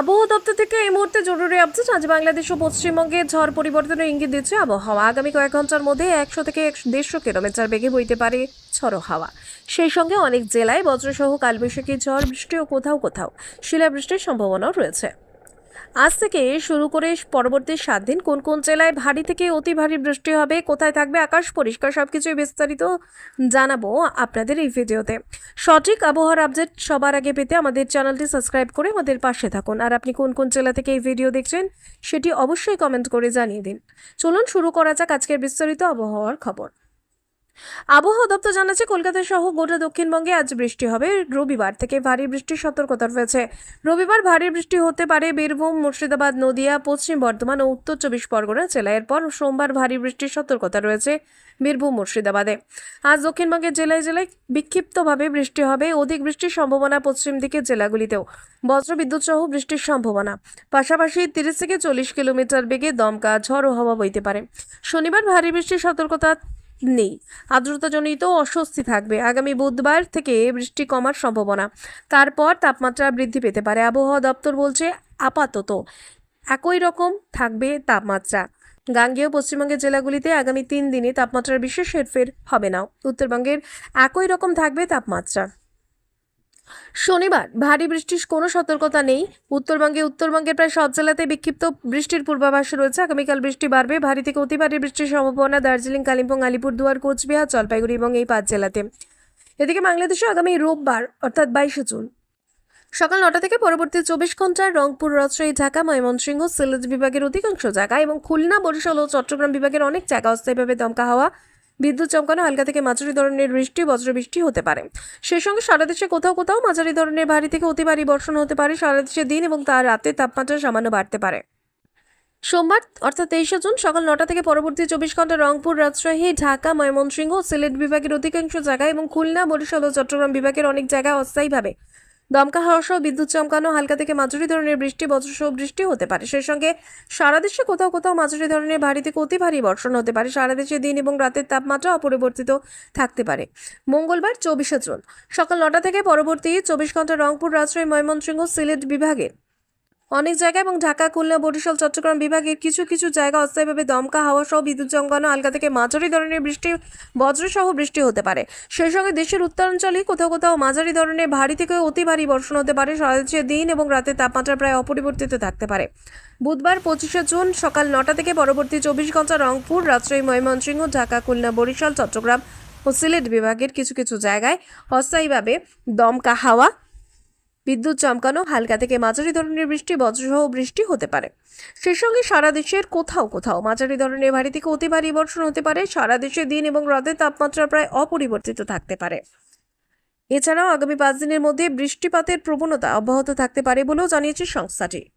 আবহাওয়া দপ্তর থেকে এই মুহূর্তে জরুরি আপডেট আজ বাংলাদেশ ও পশ্চিমবঙ্গে ঝড় পরিবর্তনের ইঙ্গিত দিচ্ছে আবহাওয়া। আগামী কয়েক ঘণ্টার মধ্যে একশো থেকে দেড়শো কিলোমিটার বেগে বইতে পারে ঝড়ো হাওয়া। সেই সঙ্গে অনেক জেলায় বজ্রসহ কালবৈশাখী ঝড়, বৃষ্টি ও কোথাও কোথাও শিলাবৃষ্টির সম্ভাবনাও রয়েছে। আজ থেকে শুরু করে পরবর্তী সাত দিন কোন কোন জেলায় ভারী থেকে অতি ভারী বৃষ্টি হবে, কোথায় থাকবে আকাশ পরিষ্কার সবকিছুই বিস্তারিত জানাব আপনাদের এই ভিডিওতে। সঠিক আবহাওয়ার আপডেট সবার আগে পেতে আমাদের চ্যানেলটি সাবস্ক্রাইব করে আমাদের পাশে থাকুন। আর আপনি কোন কোন জেলা থেকে এই ভিডিও দেখছেন, সেটি অবশ্যই কমেন্ট করে জানিয়ে দিন। চলুন শুরু করা যাক আজকের বিস্তারিত আবহাওয়ার খবর। আবহাওয়া দপ্তর জানাচ্ছে, কলকাতা সহ গোটা দক্ষিণবঙ্গে আজ বৃষ্টি হবে। রবিবার থেকে ভারী বৃষ্টির সতর্কতা রয়েছে। রবিবার ভারী বৃষ্টি হতে পারে বীরভূম, মুর্শিদাবাদ, নদিয়া, পশ্চিম বর্ধমান ও উত্তর চব্বিশ পরগনা জেলায় এরপর সোমবার ভারী বৃষ্টির সতর্কতা রয়েছে বীরভূম, মুর্শিদাবাদে। আজ দক্ষিণবঙ্গের জেলায় জেলায় বিক্ষিপ্তভাবে বৃষ্টি হবে। অধিক বৃষ্টির সম্ভাবনা পশ্চিম দিকের জেলাগুলিতেও। বজ্রবিদ্যুৎ সহ বৃষ্টির সম্ভাবনা। পাশাপাশি তিরিশ থেকে চল্লিশ কিলোমিটার বেগে দমকা ঝড় ও হাওয়া বইতে পারে। শনিবার ভারী বৃষ্টির সতর্কতা নেই। আর্দ্রতাজনিত অস্বস্তি থাকবে। আগামী বুধবার থেকে বৃষ্টি কমার সম্ভাবনা। তারপর তাপমাত্রা বৃদ্ধি পেতে পারে। আবহাওয়া দপ্তর বলছে, আপাতত একই রকম থাকবে তাপমাত্রা। গাঙ্গেয় পশ্চিমবঙ্গের জেলাগুলিতে আগামী তিন দিনে তাপমাত্রার বিশেষ হেরফের হবে না। উত্তরবঙ্গের একই রকম থাকবে তাপমাত্রা। শনিবার ভারী বৃষ্টির কোনো সতর্কতা নেই। উত্তরবঙ্গে, উত্তরবঙ্গের প্রায় সব জেলাতে বিক্ষিপ্ত বৃষ্টির পূর্বাভাস রয়েছে। আগামীকাল বৃষ্টি বাড়বে। ভারী থেকে অতি ভারী বৃষ্টির সম্ভাবনা দার্জিলিং, কালিম্পং, আলিপুরদুয়ার, কোচবিহার, জলপাইগুড়ি এবং এই পাঁচ জেলাতে। এদিকে বাংলাদেশে আগামী রোববার, অর্থাৎ বাইশে জুন সকাল নটা থেকে পরবর্তী চব্বিশ ঘণ্টার রংপুর, রাজশাহী, ঢাকা, ময়মনসিংহ, সিলেট বিভাগের অধিকাংশ জায়গা এবং খুলনা, বরিশাল ও চট্টগ্রাম বিভাগের অনেক জায়গা অস্থায়ীভাবে দমকা হাওয়া বিদ্যুৎ চমকানো হালকা থেকে মাঝারি ধরনের বৃষ্টি, বজ্রবৃষ্টি হতে পারে। সেই সঙ্গে সারা দেশে কোথাও কোথাও মাঝারি ধরনের ভারী থেকে অতি ভারী বর্ষণ হতে পারে। সারা দেশে দিন এবং তার রাতে তাপমাত্রা সামান্য বাড়তে পারে। সোমবার, অর্থাৎ তেইশে জুন সকাল নটা থেকে পরবর্তী চব্বিশ ঘণ্টা রংপুর, রাজশাহী, ঢাকা, ময়মনসিংহ সিলেট বিভাগের অধিকাংশ জায়গায় এবং খুলনা, বরিশাল ও চট্টগ্রাম বিভাগের অনেক জায়গায় অস্থায়ীভাবে দমকা হাওয়া সহ বিদ্যুৎ চমকানো হালকা থেকে মাঝুরি ধরনের বৃষ্টি, বজ্রসহ বৃষ্টি হতে পারে। সেই সঙ্গে সারা দেশে কোথাও কোথাও মাঝুরি ধরনের ভারী থেকে অতি ভারী বর্ষণ হতে পারে। সারা দেশে দিন এবং রাতের তাপমাত্রা অপরিবর্তিত থাকতে পারে। মঙ্গলবার চব্বিশে জুন সকাল নটা থেকে পরবর্তী চব্বিশ ঘণ্টা রংপুর, রাজশাহী, ময়মনসিংহ, সিলেট বিভাগের অনেক জায়গা এবং ঢাকা, খুলনা, বরিশাল, চট্টগ্রাম বিভাগের কিছু কিছু জায়গা অস্থায়ীভাবে দমকা, হাওয়া সহ বিদ্যুৎ চমকানো আলগা থেকে মাঝারি ধরনের বৃষ্টি, বজ্রসহ বৃষ্টি হতে পারে। সেই সঙ্গে দেশের উত্তরাঞ্চলে কোথাও কোথাও মাঝারি ধরনের ভারী থেকে অতি ভারী বর্ষণ হতে পারে। সারা দেশে দিন এবং রাতের তাপমাত্রা প্রায় অপরিবর্তিত থাকতে পারে। বুধবার পঁচিশে জুন সকাল নটা থেকে পরবর্তী চব্বিশ ঘণ্টা রংপুর, রাজশাহী, ময়মনসিংহ, ঢাকা, খুলনা, বরিশাল, চট্টগ্রাম ও সিলেট বিভাগের কিছু কিছু জায়গায় অস্থায়ীভাবে দমকা, হাওয়া বিদ্যুৎ চমকানো, হালকা থেকে মাঝারি ধরনের বৃষ্টি, বজ্রসহ বৃষ্টি হতে পারে। সেই সঙ্গে সারা দেশের কোথাও কোথাও মাঝারি ধরনের ভারী থেকে অতি ভারী বর্ষণ হতে পারে। সারা দেশে দিন এবং হ্রদের তাপমাত্রা প্রায় অপরিবর্তিত থাকতে পারে। এছাড়াও আগামী পাঁচ দিনের মধ্যে বৃষ্টিপাতের প্রবণতা অব্যাহত থাকতে পারে বলেও জানিয়েছে সংস্থাটি।